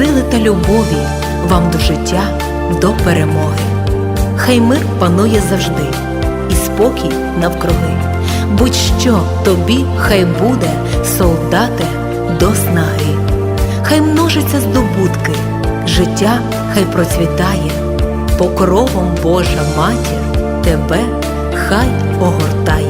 сили та любові вам до життя, до перемоги. Хай мир панує завжди, і спокій навкруги. Будь-що тобі, хай буде, солдате, до снаги. Хай множиться здобутки, життя хай процвітає, покровом Божа матір тебе хай огортає.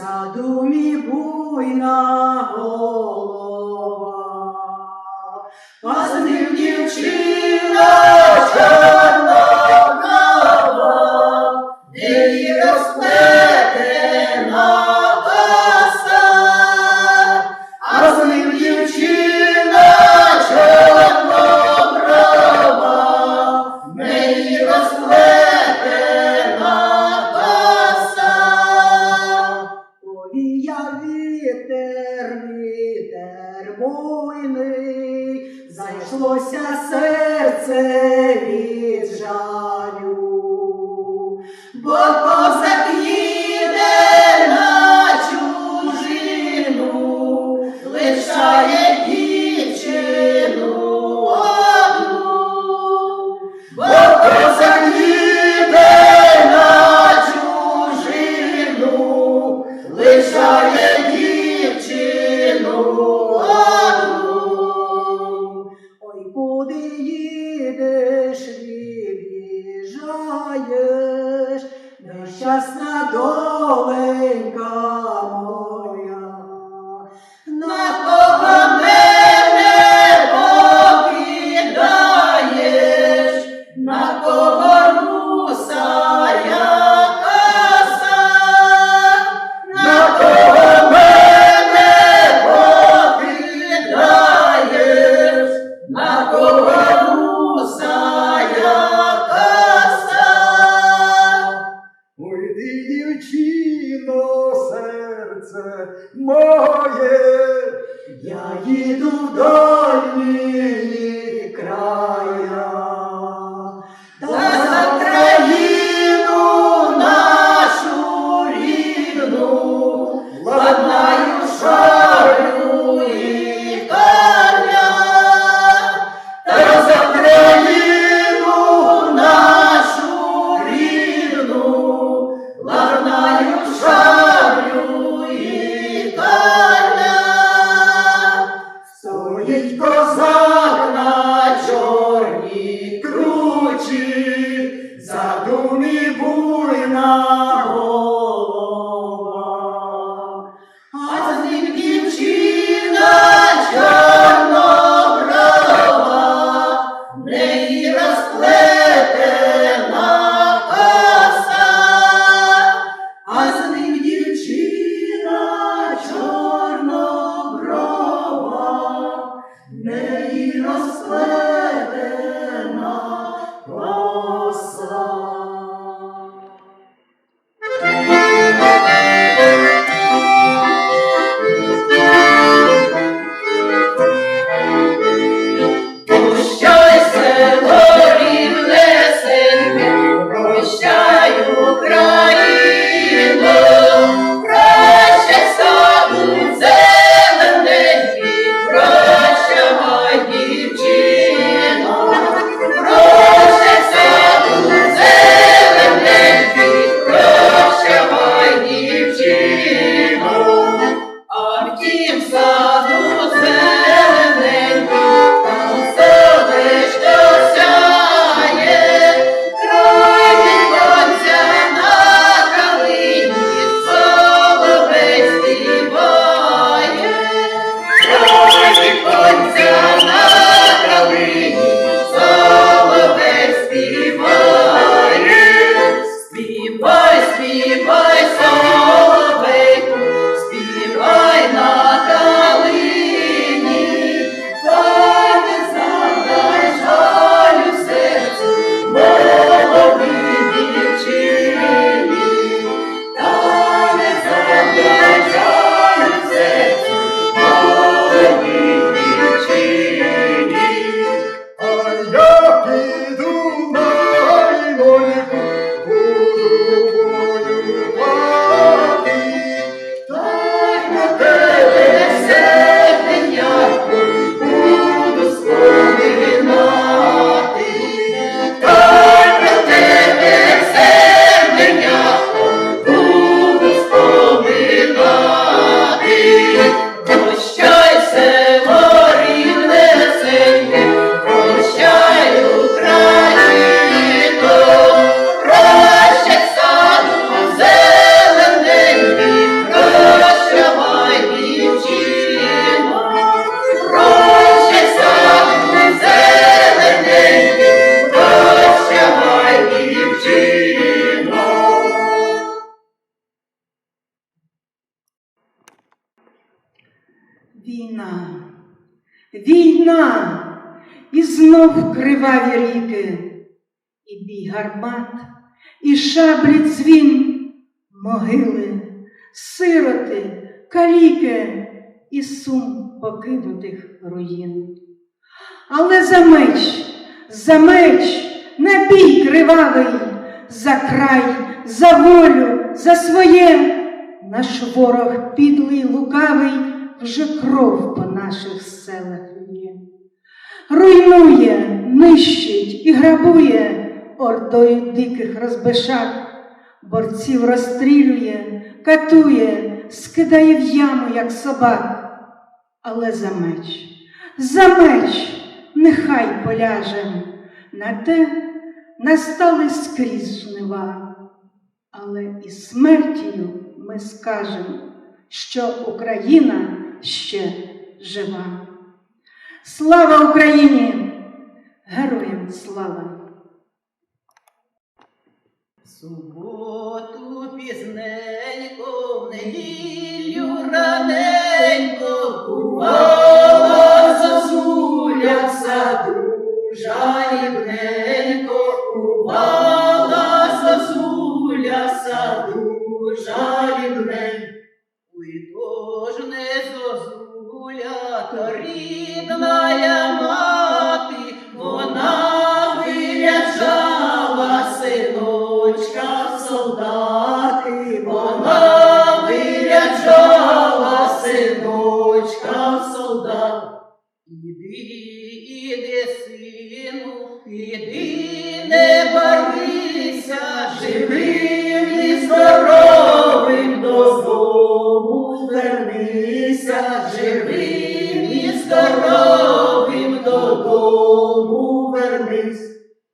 Задумі буйного їду дальні гармат, і шаблі дзвін, могили, сироти, каліки і сум покинутих руїн. Але за меч, за меч, на бій кривавий, за край, за волю, за своє, наш ворог підлий лукавий вже кров по наших селах лє. Руйнує, нищить і грабує ордою диких розбишак, борців розстрілює, катує, скидає в яму, як собак. Але за меч, за меч нехай поляжем, на те настали скрізь жнива. Але і смертію ми скажем, що Україна ще жива. Слава Україні! Героям слава! Суботу пізненько, в неділю раненько, кувала зозуля в саду,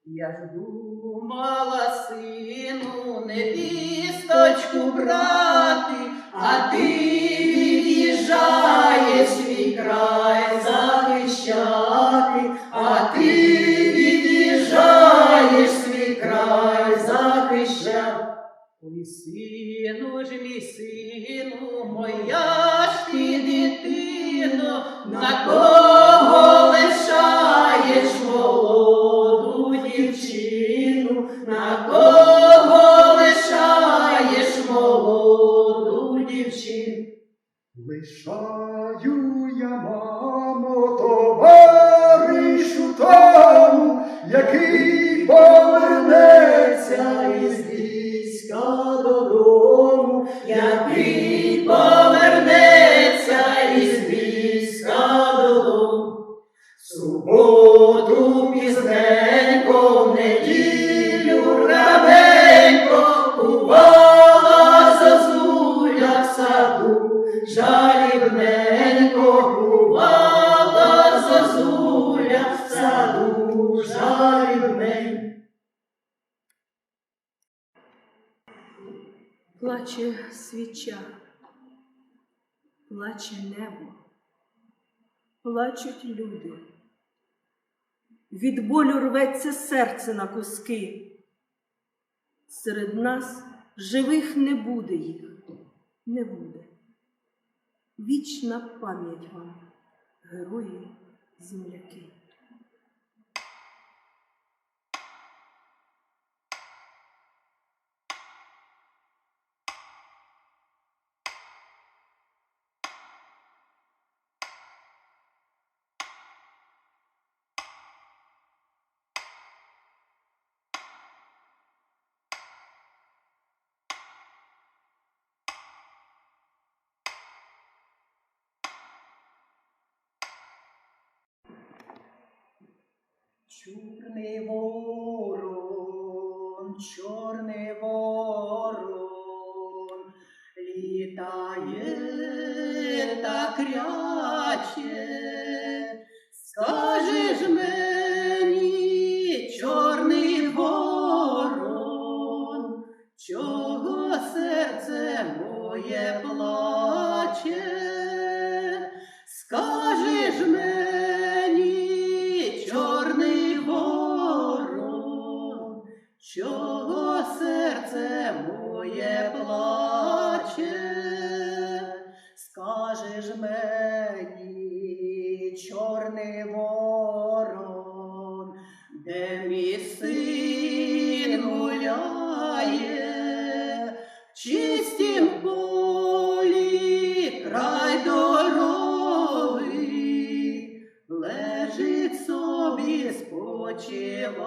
Я ж думала, сину, невісточку брати, а ти від'їжджаєш свій край захищати, а ти свіча, плаче небо, плачуть люди. Від болю рветься серце на куски. Серед нас живих не буде їх, не буде. Вічна пам'ять вам, герої земляки. Чорний ворон, чорний ворон, літає та кряче, скажеш мені, чорний ворон, чого серце моє плаче, чого серце моє плаче, скажеш мені, чорний ворон, де мій син гуляє, в чистім полі край дороги, лежить собі, спочиває,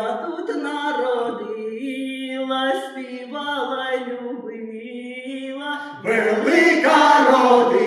Тут народила, співала, любила. Велика родина,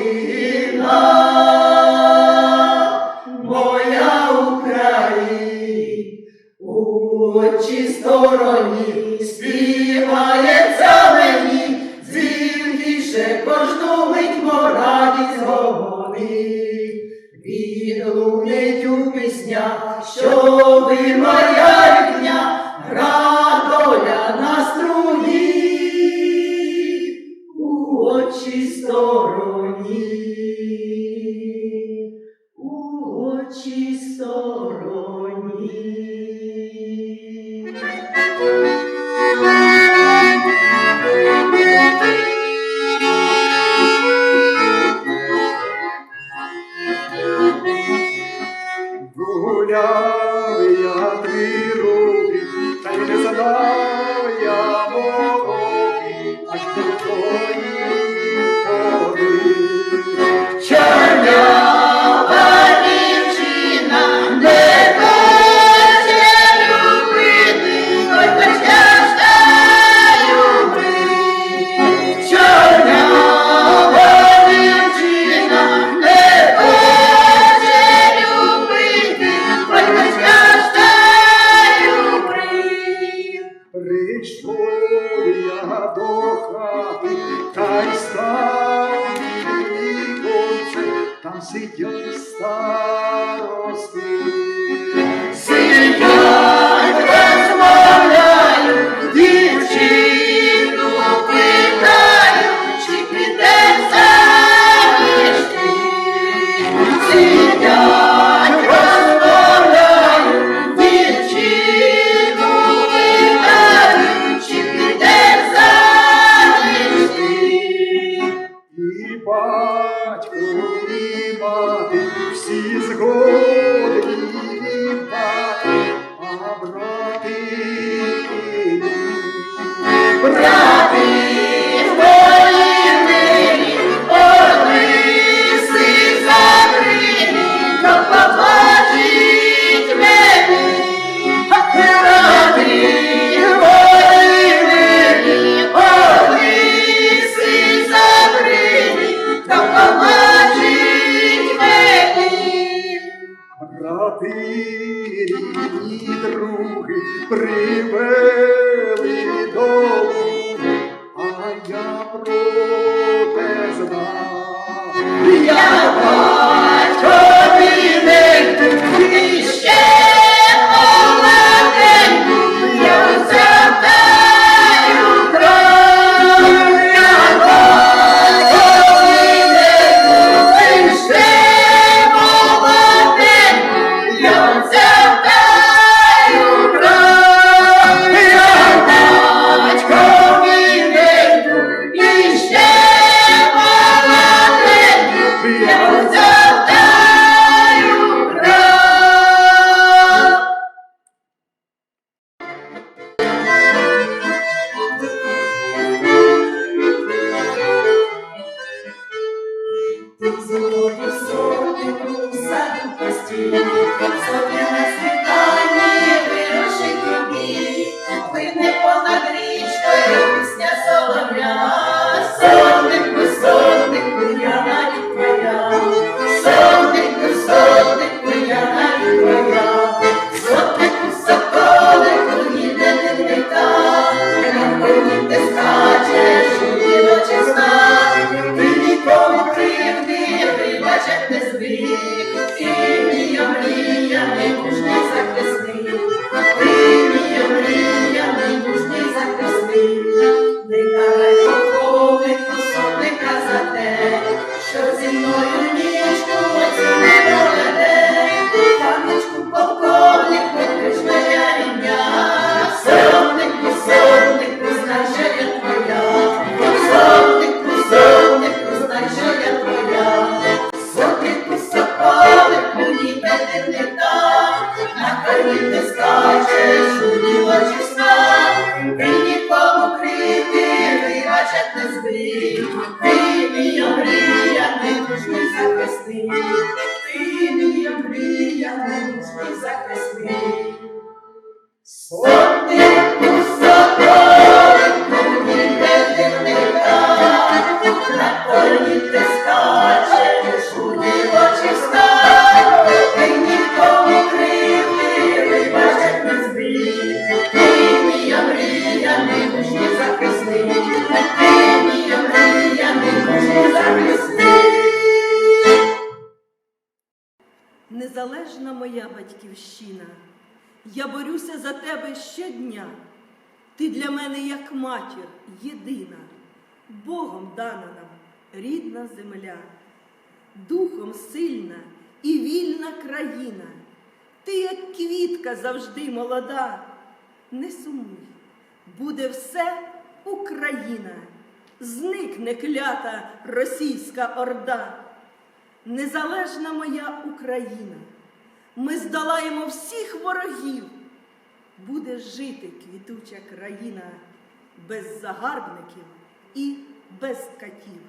Gloria sobre a minha. мене, як матір, єдина, Богом дана нам рідна земля, духом сильна і вільна країна. Ти, як квітка завжди молода, не сумуй, буде все Україна, зникне клята російська орда. Незалежна моя Україна, ми здолаємо всіх ворогів буде жити квітуча країна без загарбників і без катів.